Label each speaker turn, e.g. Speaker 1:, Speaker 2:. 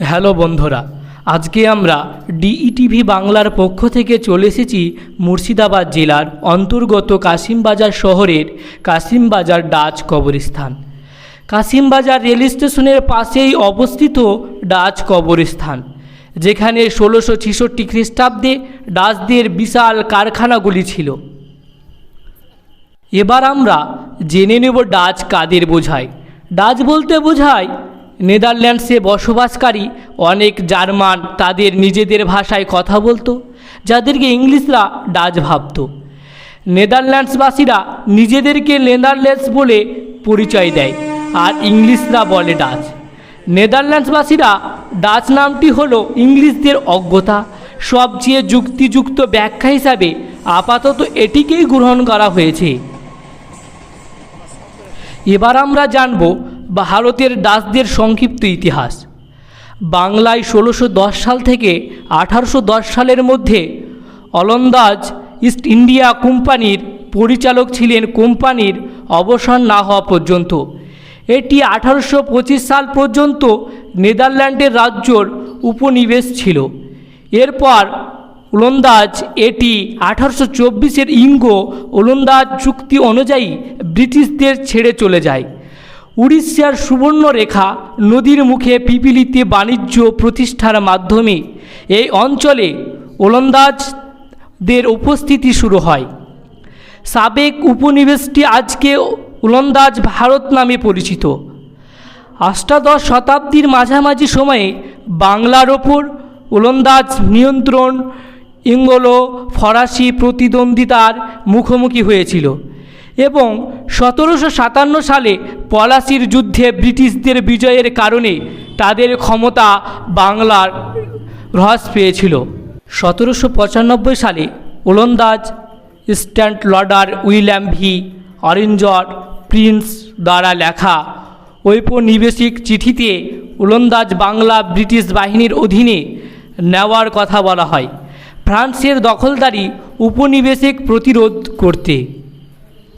Speaker 1: Hello বন্ধুরা, আজকে আমরা ডিইটিভি বাংলার পক্ষ থেকে চলে এসেছি মুর্শিদাবাদ জেলার অন্তর্গত কাশিমবাজার শহরের কাশিমবাজার ডাচ কবরস্থান। কাশিমবাজার রেল স্টেশনের পাশেই অবস্থিত ডাচ কবরস্থান, যেখানে ষোলোশো ছেষট্টি খ্রিস্টাব্দে ডাচদের বিশাল কারখানাগুলি ছিল। এবার আমরা জেনে নেব ডাচ কাদের বোঝায়। ডাচ বলতে বোঝায় নেদারল্যান্ডসে বসবাসকারী অনেক জার্মান তাদের নিজেদের ভাষায় কথা বলতো, যাদেরকে ইংলিশরা ডাচ ভাবতো। নেদারল্যান্ডসবাসীরা নিজেদেরকে নেদারল্যান্ডস বলে পরিচয় দেয় আর ইংলিশরা বলে ডাচ। নেদারল্যান্ডসবাসীরা ডাচ নামটি হলো ইংলিশদের অজ্ঞতা। সবচেয়ে যুক্তিযুক্ত ব্যাখ্যা হিসাবে আপাতত এটিকেই গ্রহণ করা হয়েছে। এবার আমরা জানব ভারতের দাসদের সংক্ষিপ্ত ইতিহাস। বাংলায় ষোলোশো সাল থেকে আঠারোশো দশ সালের মধ্যে অলন্দাজ ইস্ট ইন্ডিয়া কোম্পানির পরিচালক ছিলেন কোম্পানির অবসান না হওয়া পর্যন্ত। এটি আঠারোশো পঁচিশ সাল পর্যন্ত নেদারল্যান্ডের রাজ্যর উপনিবেশ ছিল। এরপর ওলন্দাজ এটি আঠারোশো চব্বিশের ইঙ্গ ওলন্দাজ চুক্তি অনুযায়ী ব্রিটিশদের ছেড়ে চলে যায়। উড়িষ্যার সুবর্ণরেখা নদীর মুখে পিপিলিতে বাণিজ্য প্রতিষ্ঠার মাধ্যমে এই অঞ্চলে ওলন্দাজদের উপস্থিতি শুরু হয়। সাবেক উপনিবেশটি আজকে ওলন্দাজ ভারত নামে পরিচিত। অষ্টাদশ শতাব্দীর মাঝামাঝি সময়ে বাংলার ওপর ওলন্দাজ নিয়ন্ত্রণ ইঙ্গলো ফরাসি প্রতিদ্বন্দ্বিতার মুখোমুখি হয়েছিল। এবং সতেরোশো সাতান্ন সালে পলাশির যুদ্ধে ব্রিটিশদের বিজয়ের কারণে তাদের ক্ষমতা বাংলার হ্রাস পেয়েছিল। সতেরোশো পঁচানব্বই সালে ওলন্দাজ স্ট্যান্ট লর্ডার উইলিয়াম ভি. অরেঞ্জর প্রিন্স দ্বারা লেখা ঔপনিবেশিক চিঠিতে ওলন্দাজ বাংলা ব্রিটিশ বাহিনীর অধীনে নেওয়ার কথা বলা হয়। ফ্রান্সের দখলদারি উপনিবেশিক প্রতিরোধ করতে।